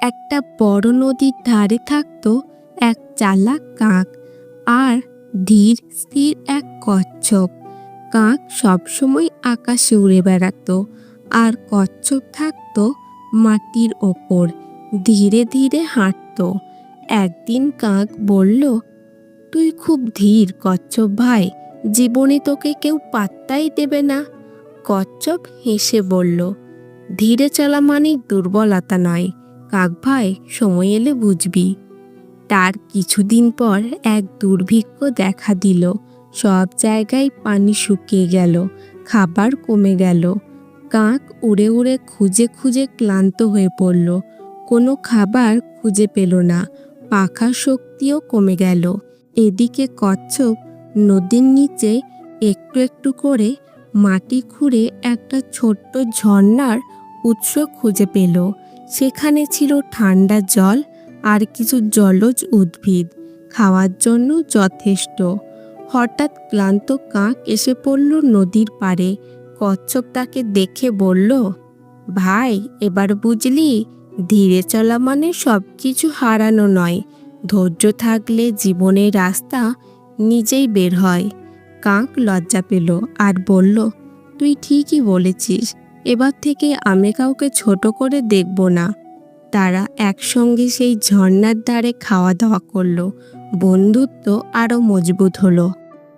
একটা বড় নদীর ধারে থাকতো এক চালাক কাক আর ধীর, স্থির এক কচ্ছপ। কাক সবসময় আকাশে উড়ে বেড়াতো আর কচ্ছপ থাকতো মাটির ওপর, ধীরে ধীরে হাঁটতো। একদিন কাক বলল, তুই খুব ধীর কচ্ছপ ভাই, জীবনে তোকে কেউ পাত্তাই দেবে না। কচ্ছপ হেসে বলল, ধীরে চলা মানে দুর্বলতা নয় কাক ভাই সময় এলে বুঝবি। তার কিছুদিন পর এক দুর্ভিক্ষ দেখা দিল। সব জায়গায় পানি শুকিয়ে গেল, খাবার কমে গেল। কাক উড়ে উড়ে খুঁজে খুঁজে ক্লান্ত হয়ে পড়ল। কোনো খাবার খুঁজে পেল না পাখা শক্তিও কমে গেল। এদিকে কচ্ছপ নদীর নিচে একটু একটু করে মাটি খুঁড়ে একটা ছোট্ট ঝর্ণার উৎস খুঁজে পেল। সেখানে ছিল ঠান্ডা জল আর কিছু জলজ উদ্ভিদ। খাওয়ার জন্য যথেষ্ট। হঠাৎ ক্লান্ত কাক এসে পড়ল নদীর পাড়ে। কচ্ছপ তাকে দেখে বলল, ভাই, এবার বুঝলি, ধীরে চলা মানে সব কিছু হারানো নয়। ধৈর্য থাকলে জীবনের রাস্তা নিজেই বের হয়। কাক লজ্জা পেল আর বলল, তুই ঠিকই বলেছিস। এবার থেকে আমি কাউকে ছোট করে দেখব না। তারা একসঙ্গে সেই ঝর্নার দ্বারে খাওয়া দাওয়া করল। বন্ধুত্ব আরও মজবুত হলো।